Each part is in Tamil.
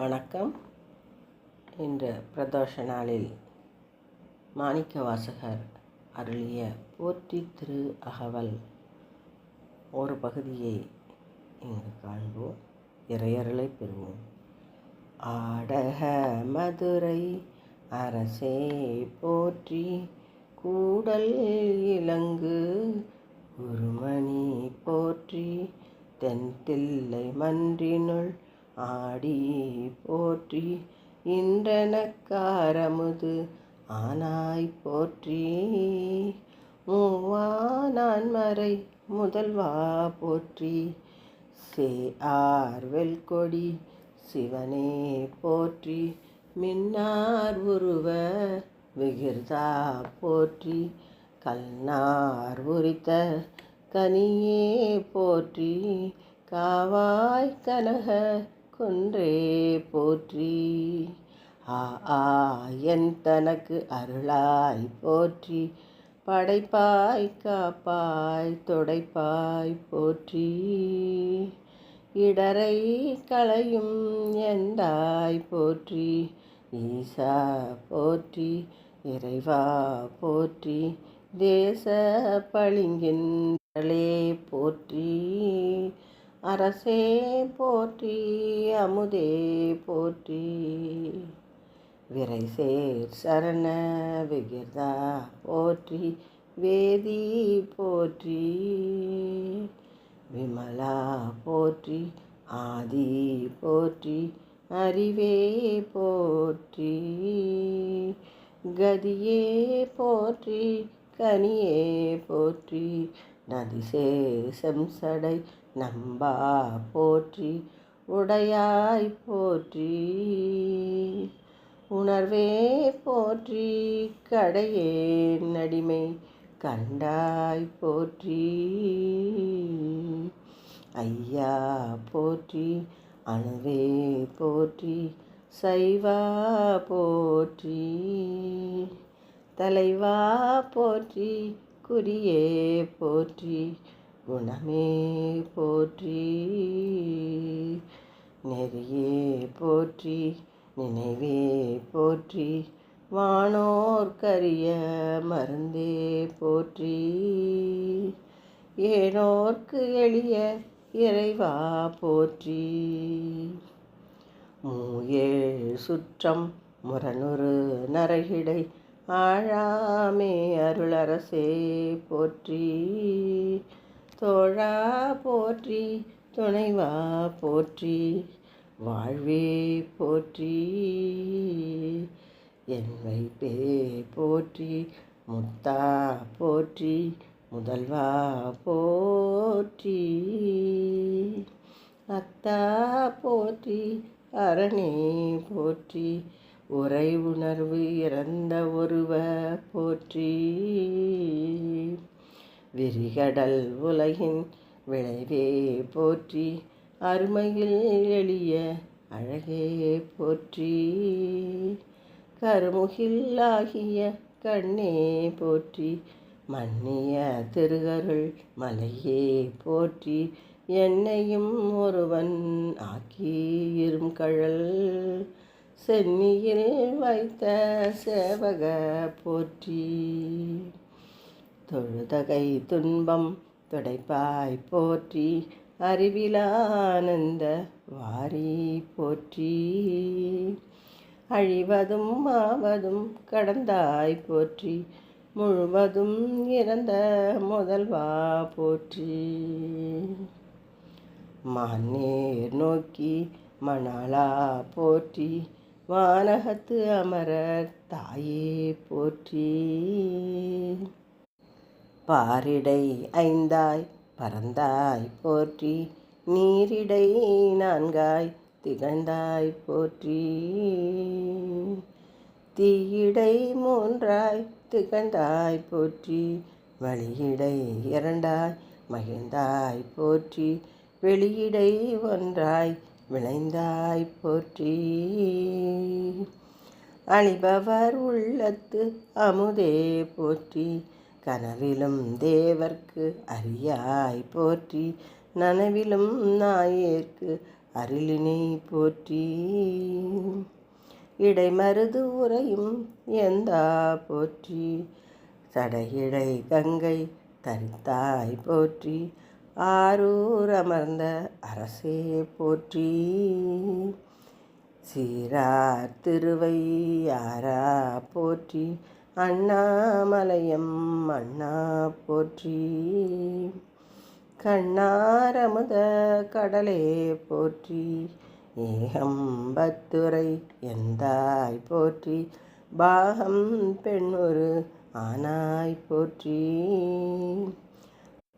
வணக்கம். இன்று பிரதோஷ நாளில் மாணிக்க வாசகர் அருளிய போற்றி திரு அகவல் ஒரு பகுதியை இங்கு காண்போம். இறையருளை பெறுவோம். ஆடக மதுரை அரசே போற்றி கூடல் இலங்கு குருமணி போற்றி தென்தில்லை மன்றினுள் ஆடி போற்றி இன்றனக்காரமுது ஆனாய் போற்றி. மூவா நான்மறை முதல்வா போற்றி. சே ஆர் வெல்கொடி சிவனே போற்றி. மின்னார் உருவ விகிர்தா போற்றி. கல்நார் உரித்த கனியே போற்றி. காவாய் கனக கொன்றே போற்றி. ஆ ஆ என் தனக்கு அருளாய் போற்றி. படைப்பாய் காப்பாய் தொடைப்பாய் போற்றி. இடரை களையும் எந்தாய் போற்றி. ஈசா போற்றி இறைவா போற்றி. தேச பளிங்கின்றே போற்றி. அரசே போற்றி அமுதே போற்றி. விரைசேர் சரண விகிர்தா போற்றி வேதி போற்றி. விமலா போற்றி ஆதி போற்றி அறிவே போற்றி. கதியே போற்றி கனியே போற்றி. நதிசேசம் சடை நம்பா போற்றி உடையாய் போற்றி. உணர்வே போற்றி கடையே நடிமை கண்டாய் போற்றி. ஐயா போற்றி அணுவே போற்றி சைவா போற்றி. தலைவா போற்றி குறியே போற்றி குணமே போற்றி. நெறியே போற்றி நினைவே போற்றி. வானோர் கரிய மருந்தே போற்றி. ஏனோர்க்கு எளிய இறைவா போற்றி. மூயே சுற்றம் முரணுறு நரகிடை ஆழாமே அருளரசே போற்றி. தோழா போற்றி துணைவா போற்றி. வாழ்வே போற்றி. என் வைப்பே போற்றி முத்தா போற்றி முதல்வா போற்றி. அத்தா போற்றி அரணே போற்றி. உரை உணர்வு இறந்த ஒருவ போற்றி. விரிகடல் உலகின் விளைவே போற்றி. அருமையில் எளிய அழகே போற்றி. கருமுகிலாகிய கண்ணே போற்றி. மன்னிய திருகருள் மலையே போற்றி. என்னையும் ஒருவன் ஆக்கியிரும் கழல் சென்னியில் வைத்த சேவக போற்றி. தொழுதகை துன்பம் துடைப்பாய் போற்றி. அறிவிலானந்த வாரி போற்றி. அழிவதும் ஆவதும் கடந்தாய் போற்றி. முழுவதும் இறந்த முதல்வா போற்றி. மாநேர் நோக்கி மணாலா போற்றி. வானகத்து அமரர் தாயே போற்றி. பாரிடை ஐந்தாய் பறந்தாய் போற்றி. நீரிடை நான்காய் திகழ்ந்தாய் போற்றி. தீயிடை மூன்றாய் திகழ்ந்தாய் போற்றி. வழியிடை இரண்டாய் மகிழ்ந்தாய் போற்றி. வெளியிடை ஒன்றாய் விளைந்தாய் போற்றி. அழிபவர் உள்ளத்து அமுதே போற்றி. கனவிலும் தேவர்க்கு அறியாய் போற்றி. நனவிலும் நாயேற்கு அருளினை போற்றி. இடைமருது உரையும் எந்தா போற்றி. சடையிடை கங்கை தரித்தாய் போற்றி. ஆரூர் அமர்ந்த அரசே போற்றி. சீரார் திருவையாரா போற்றி. அண்ணாமலையம் அண்ணா போற்றி. கண்ணாரமுத கடலே போற்றி. ஏகம்பத்துரை எந்தாய் போற்றி. பாகம் பெண்ணொரு ஆனாய் போற்றி.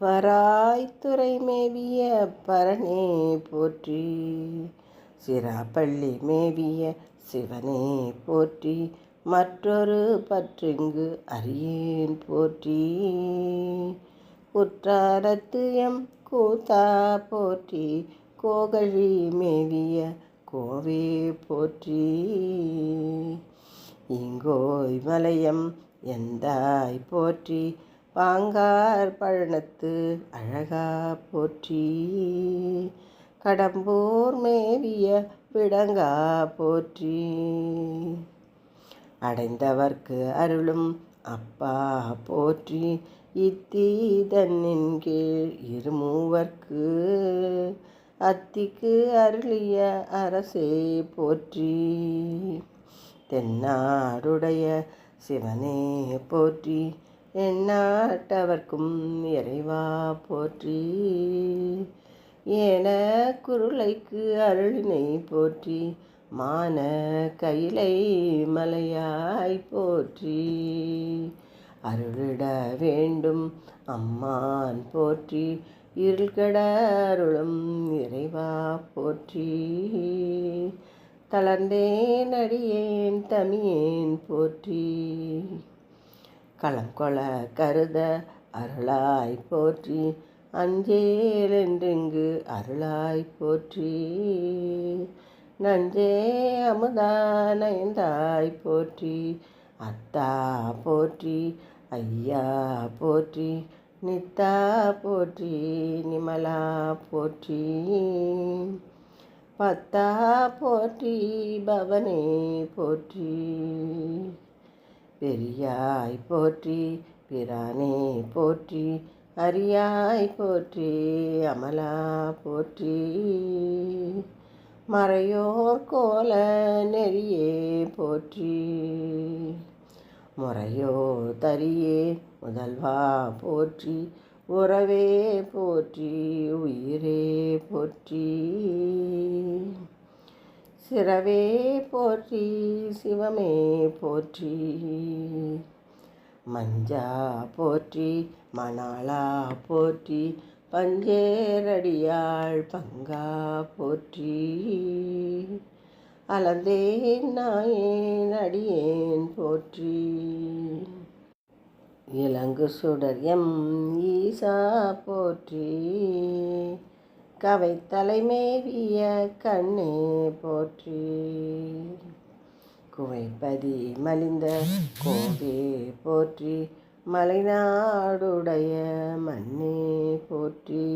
பராய்த்துறை மேவிய பரனே போற்றி. சிராப்பள்ளி மேவிய சிவனே போற்றி. மற்றொரு பற்றிங்கு அரியேன் போற்றி. குற்றாரத்து எம் கூத்தா போற்றி. கோகழி மேவிய கோவே போற்றி. இங்கோய் மலையம் எந்தாய் போற்றி. பாங்கார் பழனத்து அழகா போற்றி. கடம்பூர் மேவிய விடங்கா போற்றி. அடைந்தவர்க்கு அருளும் அப்பா போற்றி. இத்தீதன்னின் கீழ் இருமூவர்க்கு அத்திக்கு அருளிய அரசே போற்றி. தென்னாடுடைய சிவனே போற்றி. எந்நாட்டவர்க்கும் இறைவா போற்றி. ஏன குருளைக்கு அருளினை போற்றி. மான கையிலை மலையாய் போற்றி. அருளிட வேண்டும் அம்மான் போற்றி. இருள்கட அருளும் இறைவா போற்றி. தளர்ந்தேன் அடியேன் தமியேன் போற்றி. களம் கொள கருத அருளாய் போற்றி. அஞ்சேலென்றெங்கு அருளாய் போற்றி. நஞ்சே அமுதானயந்தாய் போற்றி. அத்தா போற்றி ஐயா போற்றி. நித்தா போற்றி நிமலா போற்றி. பத்தா போற்றி பவனே போற்றி. பெரியாய் போற்றி பிரானே போற்றி அரியாய் போற்றி அமலா போற்றி. மறையோர் கோல நெறியே போற்றி. முறையோ தரியே முதல்வா போற்றி உறவே போற்றி உயிரே போற்றி. சிறவே போற்றி சிவமே போற்றி. மஞ்சா போற்றி மணாளா போற்றி பஞ்சேரடியாள் பங்கா போற்றி. அலந்தேன் நாயேன் அடியேன் போற்றி. இலங்கு சுடர் எம் ஈசா போற்றி. கவை தலைமேவிய கண்ணே போற்றி. குவைப்பதி மலிந்த கோவே போற்றி. மலைநாடுடைய மண்ணே போற்றி.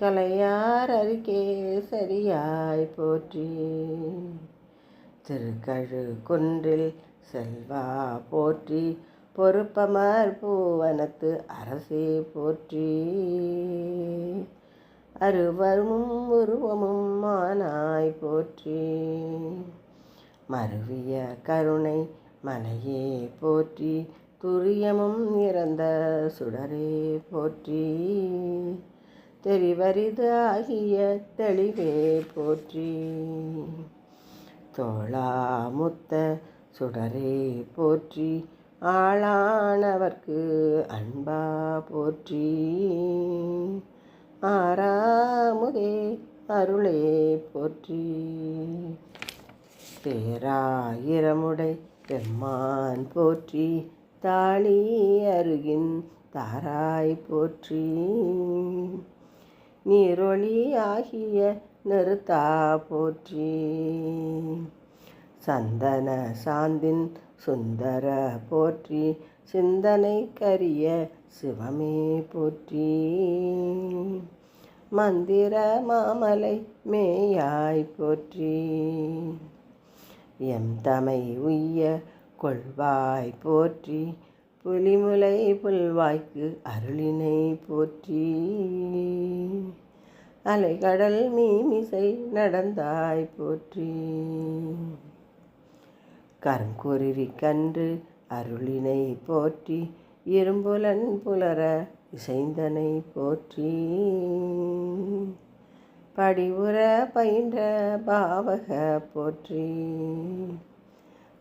கலையார் அருகே சரியாய் போற்றி. திருக்கழு குன்றில் செல்வா போற்றி. பொறுப்பமர் பூவனத்து அரசே போற்றி. அருவரும் உருவமும் மானாய் போற்றி. மருவிய கருணை மலையே போற்றி. துரியமும் இறந்த சுடரே போற்றி. தெரிவரிது ஆகிய தெளிவே போற்றி. தோளாமுத்த சுடரே போற்றி. ஆளானவர்க்கு அன்பா போற்றி. ஆறாமுதே அருளே போற்றி. பேராயிரமுடை பெம்மான் போற்றி. தாளி அருகின் தாராய் போற்றி. நீரொளி ஆகிய நிறுத்தா போற்றி. சந்தன சாந்தின் சுந்தர போற்றி சிந்தனை கரிய சிவமே போற்றி. மந்திர மாமலை மேயாய் போற்றி. எம் தமை உய்ய கொள்வாய் போற்றி. புலிமுலை புல்வாய்க்கு அருளினை போற்றி. அலைகடல் மீமிசை நடந்தாய் போற்றி. கருங்குருவி கன்று அருளினை போற்றி இரும்புலன் புலர இசைந்தனை போற்றி. படிவுற பயின்ற பாவக போற்றி.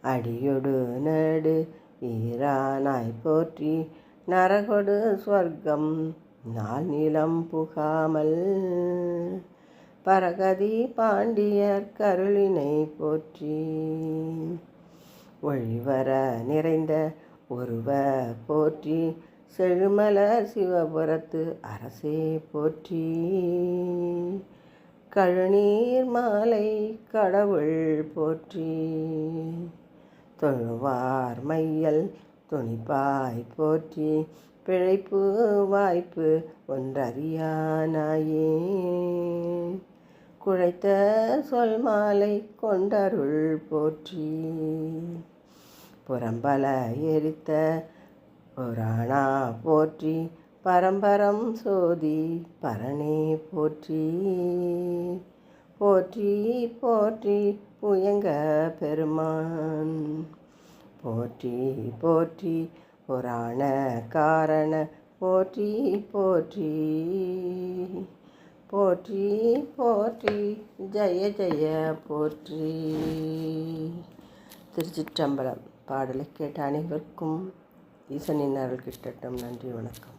அடியொடு நடு ஈரானாய் போற்றி நரகொடு ஸ்வர்க்கம் நாள் நிலம் புகாமல். பரகதி பாண்டியர் கருளினை போற்றி. ஒழிவர நிறைந்த ஒருவ போற்றி செழுமலர் சிவபுரத்து அரசே போற்றி. கழுநீர் மாலை கடவுள் போற்றி. தொழுவார் மையல் துணிப்பாய் போற்றி. பிழைப்பு வாய்ப்பு ஒன்றறியானாயே. குழைத்த சொல் மாலை கொண்டருள் போற்றி. புறம்பல எரித்த புராணா போற்றி பரம்பரம் சோதி பரணே போற்றி. போற்றி போற்றி புயங்க பெருமான். போற்றி போற்றி புராண காரண போற்றி போற்றி. போற்றி போற்றி ஜெய ஜெய போற்றி. திருச்சிற்றம்பலம். பாடலை கேட்ட அனைவருக்கும் ஈசனின் அருள் கிட்டட்டும். நன்றி வணக்கம்.